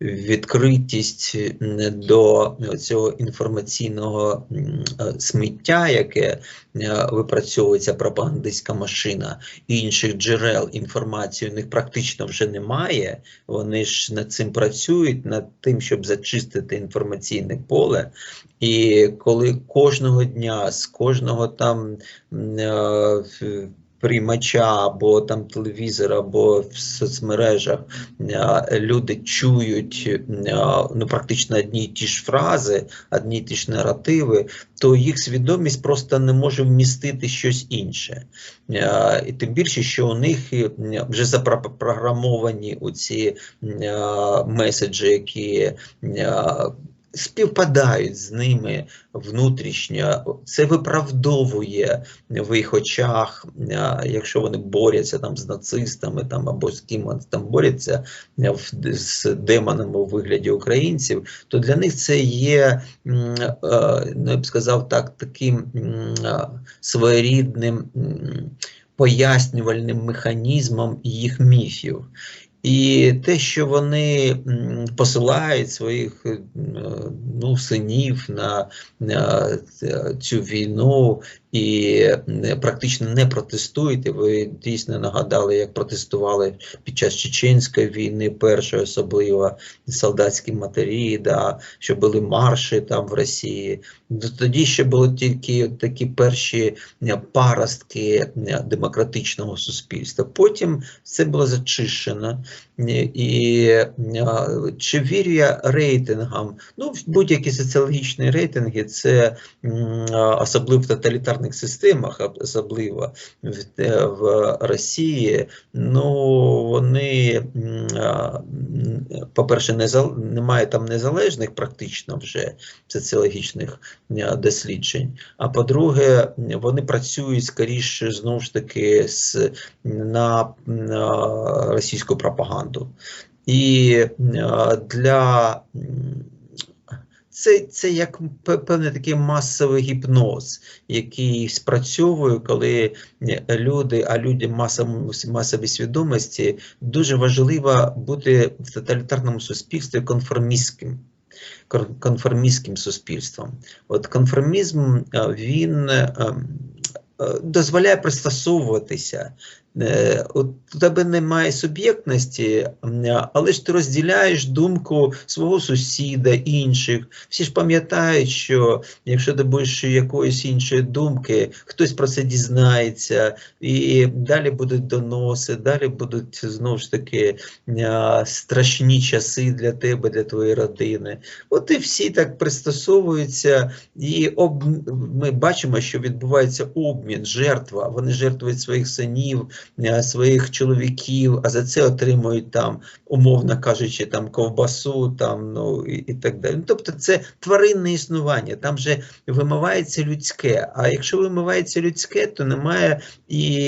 відкритість до цього інформаційного е, сміття, яке е, випрацьовується пропагандистська машина, і інших джерел інформації у них практично вже немає. Вони ж над цим працюють, над тим, щоб зачистити інформаційне поле. І коли кожного дня з кожного там е, приймача або там телевізора, або в соцмережах е, люди чують е, ну, практично одні й ті ж фрази, одні й ті ж наративи, то їх свідомість просто не може вмістити щось інше. Е, І тим більше, що у них вже запрограмовані оці меседжі, які співпадають з ними внутрішньо. Це виправдовує в їх очах, е, якщо вони борються там з нацистами там або з ким вони там борються е, з демонами у вигляді українців, то для них це є, е, ну я б сказав так, таким своєрідним пояснювальним механізмом їх міфів. І те, що вони посилають своїх е, ну, синів на, е, цю війну і практично не протестують. І Ви дійсно нагадали, як протестували під час Чеченської війни, першої особливо солдатські матері, да, що були марші там в Росії. Тоді ще були тільки такі перші е, паростки е, демократичного суспільства. Потім це було зачищено. Е, І е, чи вірю я рейтингам? Ну, в будь-які соціологічні рейтинги, це особливо в тоталітарних системах, особливо в, е, в Росії, ну вони, по-перше, немає там незалежних практично вже соціологічних досліджень. А по-друге, вони працюють скоріше знову ж таки з, на, на російську пропаганду. І для це, це як пе- певний такий масовий гіпноз, який спрацьовує, коли е, люди, а людям масовій свідомості дуже важливо бути в тоталітарному суспільстві конформістським. Конформістським суспільством. От конформізм е, він е, дозволяє пристосовуватися. Е, От у тебе немає суб'єктності, але ж ти розділяєш думку свого сусіда, інших. Всі ж пам'ятають, що якщо ти будеш якоїсь іншої думки, хтось про це дізнається, і далі будуть доноси, далі будуть знову ж таки страшні часи для тебе, для твоєї родини. От і всі так пристосовуються, і об... ми бачимо, що відбувається обмін, жертва. Вони жертвують своїх синів, своїх чоловіків, а за це отримують там, умовно кажучи, там ковбасу, там ну і, і так далі. Ну, тобто, це тваринне існування, там же вимивається людське. А якщо вимивається людське, то немає і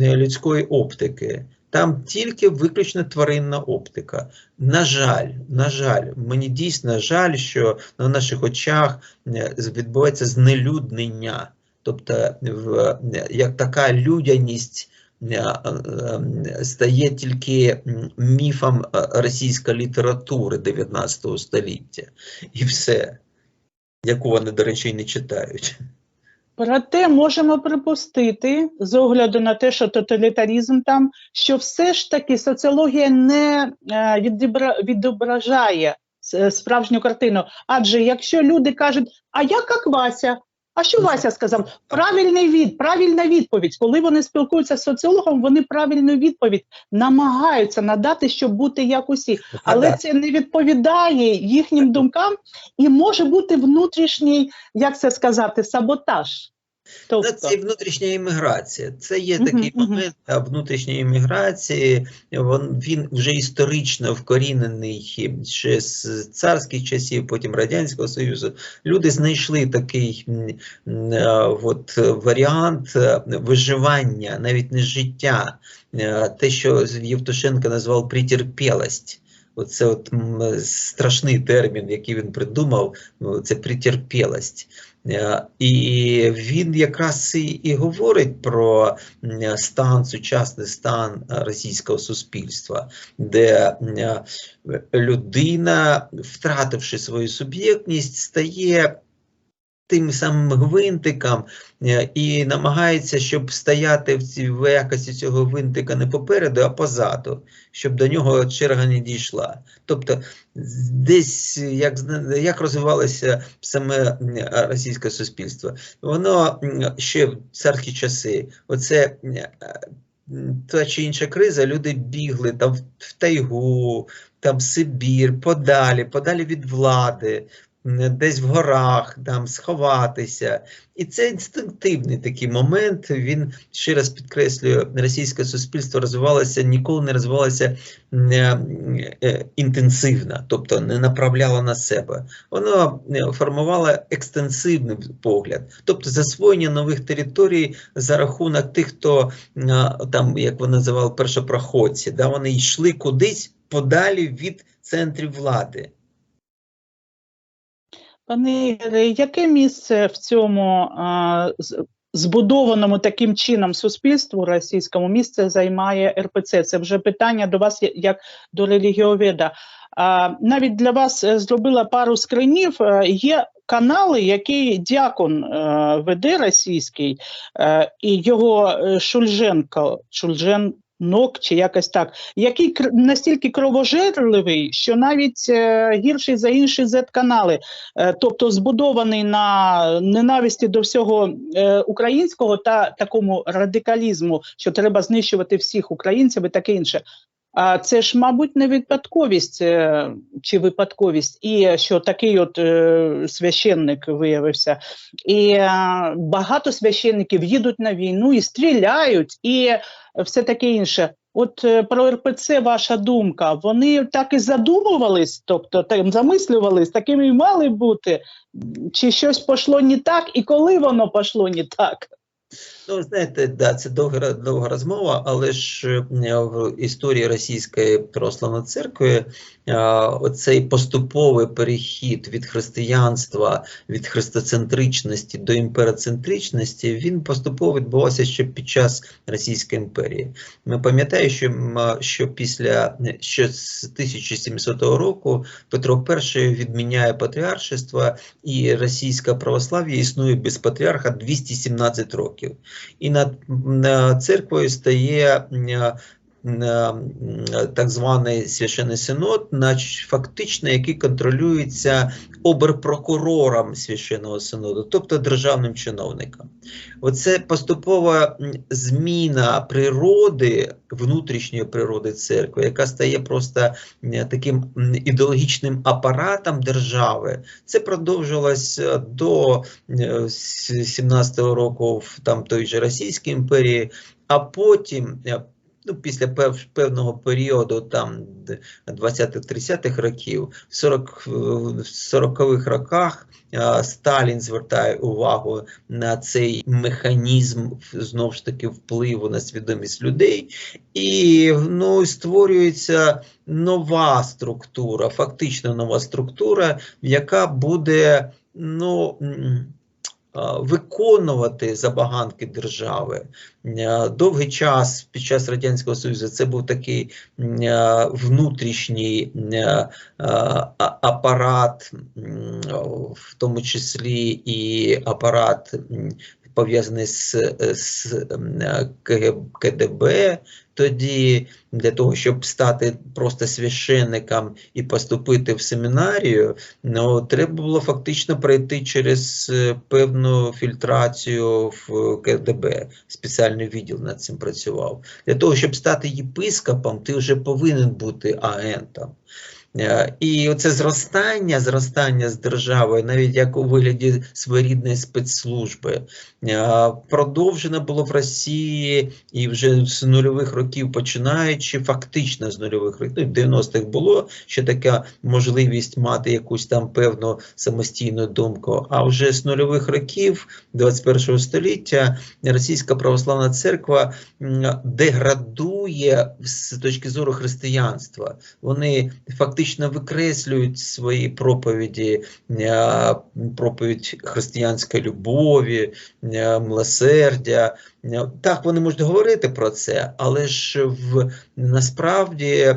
е, людської оптики. Там тільки виключно тваринна оптика. На жаль, на жаль, мені дійсно жаль, що на наших очах е, відбувається знелюднення. Тобто, як така людяність е, е, стає тільки міфом е, російської літератури 19 століття. І все, яку вони, до речі, не читають. Проте можемо припустити, з огляду на те, що тоталітарізм там, що все ж таки соціологія не е, відображає справжню картину. Адже якщо люди кажуть, а я як Вася, а що Вася сказав? Правильний від, правильна відповідь. Коли вони спілкуються з соціологом, вони правильну відповідь намагаються надати, щоб бути як усі. Але це не відповідає їхнім думкам і може бути внутрішній, як це сказати, саботаж. Тобто, Це і внутрішня імміграція. Це є такий мгм. момент а, внутрішньої імміграції. Він, він вже історично вкорінений ще з царських часів, потім Радянського Союзу. Люди знайшли такий от, варіант е, виживання, навіть не життя. Е, Те, що Євтушенко назвав притерпілость. Оце от страшний термін, який він придумав, ну, це притерпілость. Е, І він якраз і, і говорить про стан, сучасний стан російського суспільства, де е, людина, втративши свою суб'єктність, стає тим самим гвинтиком е, і намагається, щоб стояти в цій в якості цього гвинтика не попереду, а позаду, щоб до нього черга не дійшла. Тобто, десь як, як розвивалося саме російське суспільство, воно ще в царські часи, оце е, та чи інша криза, люди бігли там в, тайгу, там Сибір, подалі, подалі від влади, десь в горах, там сховатися. І це інстинктивний такий момент. Він ще раз підкреслюю, російське суспільство розвивалося, ніколи не розвивалося е, е, інтенсивно, тобто не направляло на себе. Воно е, формувало екстенсивний погляд, тобто засвоєння нових територій за рахунок тих, хто е, там, як вони називали, першопроходці, да, вони йшли кудись подалі від центрів влади. Пане Ігоре, яке місце в цьому а, збудованому таким чином суспільству російському місце займає РПЦ? Це вже питання до вас як до релігіоведа. А, навіть для вас е, зробила пару скринів. Е, Є канали, які дякон е, веде російський, і його Шульженко, Шульжен. Нок чи якось так, який настільки кровожерливий, що навіть е, гірший за інші Z-канали, Е, тобто збудований на ненависті до всього е, українського та такому радикалізму, що треба знищувати всіх українців і таке інше. А це ж, мабуть, не випадковість е, чи випадковість, і що такий от е, священник виявився. І е, багато священників їдуть на війну і стріляють, і все таке інше. От е, про РПЦ ваша думка. Вони так і задумувались, тобто там замислювались, такими і мали бути, чи щось пішло не так, і коли воно пішло не так? Ну, знаєте, да, це довга, довга розмова, але ж е, в історії Російської православної церкви е, оцей поступовий перехід від християнства, від христоцентричності до імпероцентричності, він поступово відбувався ще під час Російської імперії. Ми пам'ятаємо, що, що після що з 1700 року Петро І відміняє патріаршество, і російське православ'я існує без патріарха 217 років і над церквою стає м, так званий священний синод, фактично, який контролюється оберпрокурором священного синоду, тобто державним чиновником. Оце поступова зміна природи, внутрішньої природи церкви, яка стає просто таким ідеологічним апаратом держави. Це продовжилось е, до е, 17-го року в там той же Російській імперії, а потім. Ну, після пев, певного періоду, там д- 20-30-х років, в 40, в 40-х роках Сталін звертає увагу на цей механізм знову ж таки впливу на свідомість людей, і ну, створюється нова структура, фактично нова структура, яка буде ну, виконувати забаганки держави. Е, Довгий час під час Радянського Союзу це був такий е, внутрішній е, апарат, в тому числі і апарат пов'язаний з, з м, е, КДБ. Тоді для того, щоб стати просто священником і поступити в семінарію, ну, треба було фактично пройти через е, певну фільтрацію в КДБ. Спеціальний відділ над цим працював. Для того, щоб стати єпископом, ти вже повинен бути агентом. Е, І оце зростання, зростання з державою, навіть як у вигляді своєрідної спецслужби, е, продовжено було в Росії і вже з нульових років починаючи, фактично з нульових років, ну, в 90-х було ще така можливість мати якусь там певну самостійну думку. А вже з нульових років 21 століття Російська православна церква деградує з точки зору християнства. Вони фактично категорично викреслюють свої проповіді, е, проповідь християнської любові, е, милосердя. Е, Так, вони можуть говорити про це, але ж в насправді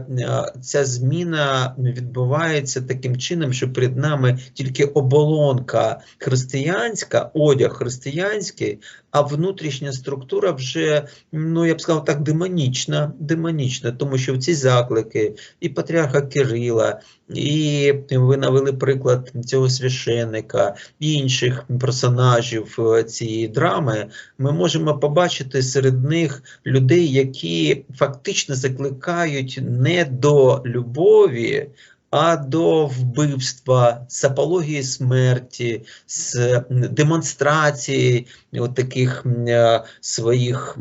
ця зміна відбувається таким чином, що перед нами тільки оболонка християнська, одяг християнський, а внутрішня структура вже, ну я б сказав так, демонічна, демонічна, тому що в ці заклики і патріарха Кирила, і ви навели приклад цього священника, і інших персонажів е, цієї драми, ми можемо побачити серед них людей, які фактично закликають не до любові, а до вбивства, з апології смерті, з демонстрації от таких е, своїх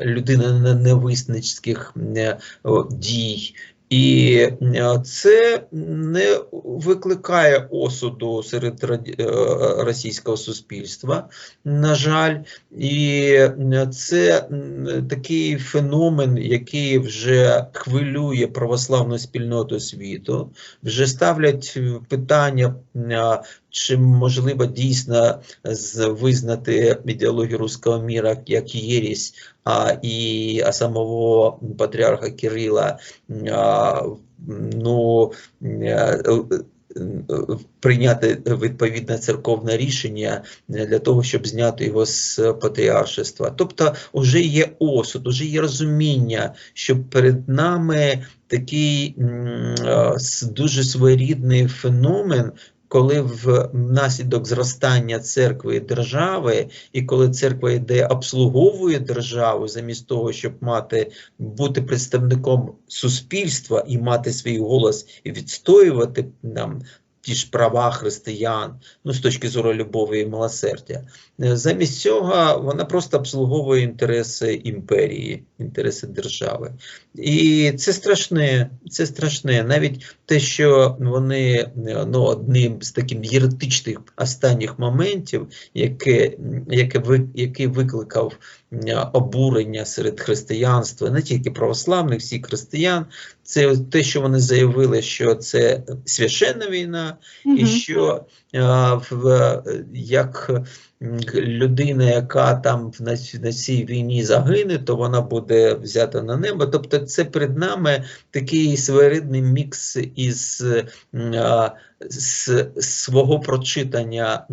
людиноненависницьких дій. І е, це не викликає осуду серед е, російського суспільства, на жаль, і е, це такий феномен, який вже хвилює православну спільноту світу, вже ставлять питання, чи можливо дійсно визнати ідеологію руського міра як єресь, а і а самого патріарха Кирила а, ну, е, е, прийняти відповідне церковне рішення для того, щоб зняти його з патріаршества. Тобто, вже є осуд, вже є розуміння, що перед нами такий е, дуже своєрідний феномен. Коли внаслідок зростання церкви і держави, і коли церква йде обслуговує державу, замість того, щоб мати бути представником суспільства і мати свій голос і відстоювати нам ті ж права християн, ну з точки зору любові і милосердя, е, замість цього вона просто обслуговує інтереси імперії, інтереси держави. І це страшне, це страшне. Навіть те, що вони е, ну, одним з таких єретичних останніх моментів, яке, яке, який викликав е, обурення серед християнства, не тільки православних, всіх християн, це те, що вони заявили, що це священна війна, і що е, в, е, як людина, яка там на, на цій війні загине, то вона буде взята на небо. Тобто, це перед нами такий своєрідний мікс із а, з свого прочитання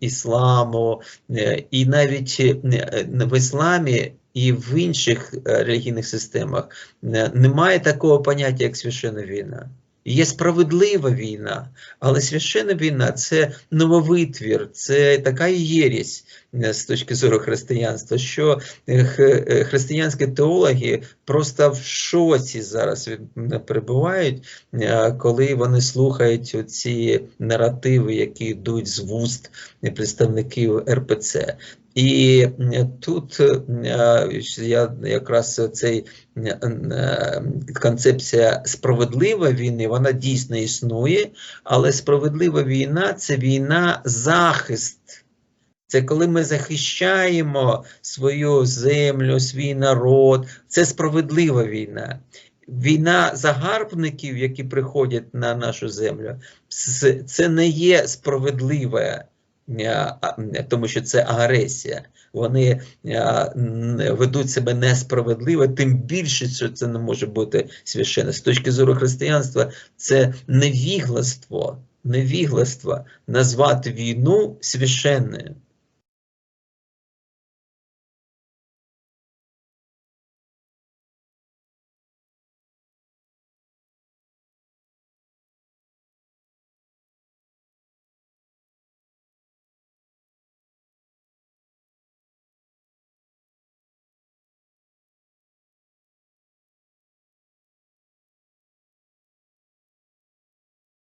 ісламу, е, і навіть е, в ісламі. І в інших е, релігійних системах немає такого поняття, як священна війна. Є справедлива війна, але священна війна це нововитвір, це така єресь е, з точки зору християнства, що е, християнські теологи просто в шоці зараз перебувають, коли вони слухають ці наративи, які йдуть з вуст представників РПЦ. І тут е, я якраз цей е, е, концепція справедлива війни, вона дійсно існує, але справедлива війна це війна захист. Це коли ми захищаємо свою землю, свій народ. Це справедлива війна. Війна загарбників, які приходять на нашу землю, це- не є справедлива, тому що це агресія. Вони е, ведуть себе несправедливо, тим більше, що це не може бути священне. З точки зору християнства, це невігластво, невігластво назвати війну священною.